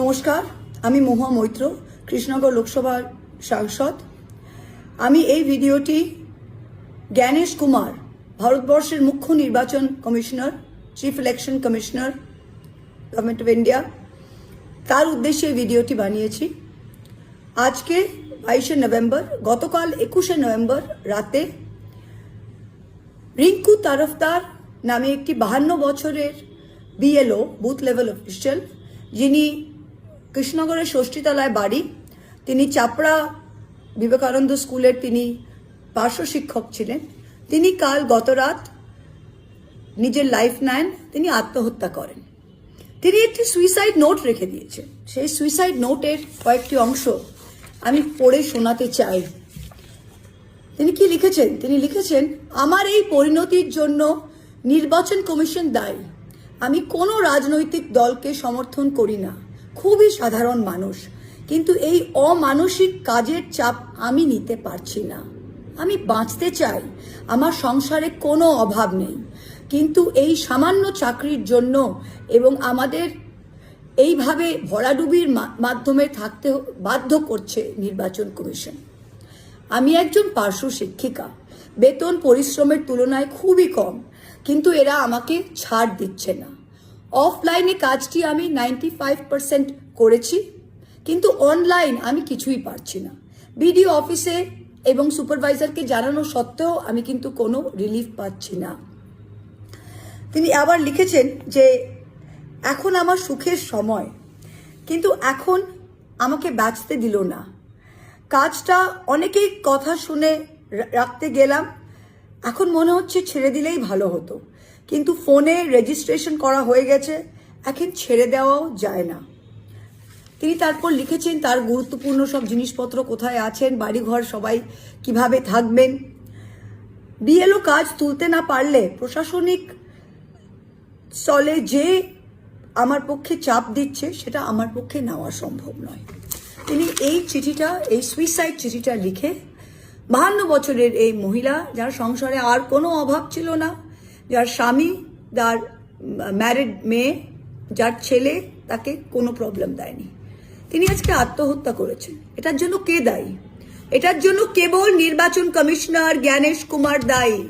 নমস্কার, আমি মহুয়া মৈত্র, কৃষ্ণনগর লোকসভার সাংসদ। আমি এই ভিডিওটি জ্ঞানেশ কুমার, ভারতবর্ষের মুখ্য নির্বাচন commissioner chief election commissioner government of India তার উদ্দেশ্যে ভিডিওটি বানিয়েছি। আজকে বাইশে নভেম্বর, গতকাল একুশে নভেম্বর রাতে রিঙ্কু তারফদার নামে একটি বাহান্ন বছরের বিএলও বুথ লেভেল অফিসিয়াল যিনি কৃষ্ণনগরের ষষ্ঠীতলায় বাড়ি। তিনি চাপড়া বিবেকানন্দ স্কুলের তিনি পার্শ্ব শিক্ষক ছিলেন। তিনি কাল গত রাত নিজের লাইফ নেন, তিনি আত্মহত্যা করেন। তিনি একটি সুইসাইড নোট রেখে দিয়েছেন। সেই সুইসাইড নোটের কয়েকটি অংশ আমি পড়ে শোনাতে চাই। তিনি কি লিখেছেন? তিনি লিখেছেন, আমার এই পরিণতির জন্য নির্বাচন কমিশন দায়ী। আমি কোনো রাজনৈতিক দলকে সমর্থন করি না। খুবই সাধারণ মানুষ, কিন্তু এই অমানসিক কাজের চাপ আমি নিতে পারছি না। আমি বাঁচতে চাই, আমার সংসারে কোনো অভাব নেই, কিন্তু এই সামান্য চাকরির জন্য এবং আমাদের এইভাবে ভরাডুবির মাধ্যমে থাকতে বাধ্য করছে নির্বাচন কমিশন। আমি একজন পার্শ্ব শিক্ষিকা, বেতন পরিশ্রমের তুলনায় খুবই কম, কিন্তু এরা আমাকে ছাড় দিচ্ছে না। অফলাইনে কাজটি আমি নাইনটি ফাইভ পার্সেন্ট করেছি, কিন্তু অনলাইন আমি কিছুই পারছি না। বিডিও অফিসে এবং সুপারভাইজারকে জানানো সত্ত্বেও আমি কিন্তু কোনো রিলিফ পাচ্ছি না। তিনি আবার লিখেছেন যে, এখন আমার সুখের সময়, কিন্তু এখন আমাকে বাঁচতে দিল না। কাজটা অনেকেই কথা শুনে রাখতে গেলাম, এখন মনে হচ্ছে ছেড়ে দিলেই ভালো হতো। কিন্তু ফোনে রেজিস্ট্রেশন করা হয়ে গেছে এখন ছেড়ে দেওয়াও যায় না। তিনি তারপর লিখেছেন, তার গুরুত্বপূর্ণ সব জিনিসপত্র কোথায় আছেন, বাড়িঘর সবাই কীভাবে থাকবেন? বিএলও কাজ তুলতে না পারলে প্রশাসনিক স্থলে যে আমার পক্ষে চাপ দিচ্ছে, সেটা আমার পক্ষে নেওয়া সম্ভব নয়। তিনি এই চিঠিটা, এই সুইসাইড চিঠিটা লিখে, বাহান্ন বছরের এই মহিলা, যার সংসারে আর কোনো অভাব ছিল না যার স্বামী তার ম্যারিড মেয়ে, যার ছেলে তাকে কোনো প্রবলেম দেয়নি। তিনি আজকে আত্মহত্যা করেছেন। এটার জন্য কে দায়ী? এটার জন্য কেবল নির্বাচন কমিশনার জ্ঞানেশ কুমার দায়ী।